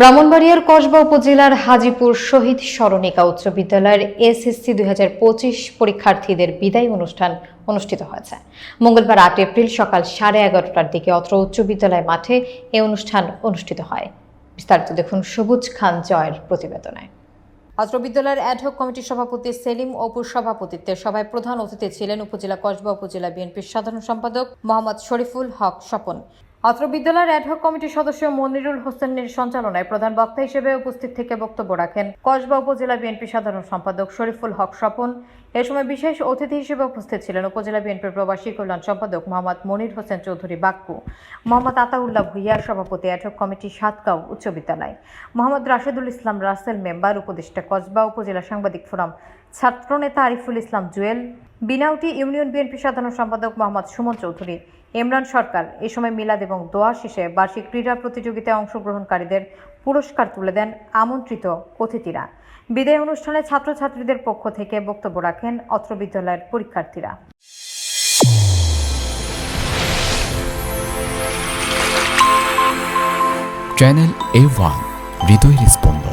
ব্রাহ্মণবাড়িয়ার কসবা উপজেলার হাজিপুর শহীদ স্মরণিকা উচ্চ বিদ্যালয়ের এসএসসি দুই হাজার পঁচিশ পরীক্ষার্থীদের বিদায় অনুষ্ঠান অনুষ্ঠিত হয়েছে। মঙ্গলবার আট এপ্রিল সকাল সাড়ে এগারোটার দিকে অত্র উচ্চ বিদ্যালয় মাঠে এ অনুষ্ঠান অনুষ্ঠিত হয়। বিস্তারিত দেখুন সবুজ খান জয়ের প্রতিবেদনে। অত্র বিদ্যালয়ের অ্যাডহক কমিটির সভাপতি সেলিম অপুর সভাপতিত্বে সভায় প্রধান অতিথি ছিলেন উপজেলা কসবা উপজেলা বিএনপির সাধারণ সম্পাদক মোহাম্মদ শরীফুল হক স্বপন। অত্র বিদ্যালয়ের অ্যাডহক কমিটির সদস্য মনিরুল হোসেনের সঞ্চালনায় প্রধান বক্তা হিসেবে উপস্থিত থেকে বক্তব্য রাখেন। কসবা উপজেলা বিএনপি সাধারণ সম্পাদক শরীফুল হক স্বপন। এ সময় বিশেষ অতিথি হিসেবে উপস্থিত ছিলেন উপজেলা বিএনপির প্রবাসী কল্যাণ সম্পাদক মোহাম্মদ মনির হোসেন চৌধুরী বাক্কু, মোহাম্মদ আতাউল্লাহ ভুইয়ার সভাপতি অ্যাডহক কমিটি সাতগাঁও উচ্চ বিদ্যালয়, মোহাম্মদ রাশেদুল ইসলাম রাসেল মেম্বার উপদেষ্টা কসবা উপজেলা সাংবাদিক ফোরাম ছাত্রনেতা আরিফুল ইসলাম জুয়েল বিনাউটি ইউনিয়ন বিএনপি সাধারণ সম্পাদক মোহাম্মদ সুমন চৌধুরী। ইমরান সরকার এই সময় মিলাদ এবং দোয়া শেষে বার্ষিক ক্রীড়া প্রতিযোগিতায় অংশগ্রহণকারীদের পুরস্কার তুলে দেন আমন্ত্রিত অতিথিরা। বিদায় অনুষ্ঠানে ছাত্রছাত্রীদের পক্ষ থেকে বক্তব্য রাখেন অত্র বিদ্যালয়ের পরীক্ষার্থীরা। চ্যানেল এ ওয়ান, হৃদয়ের স্পন্দন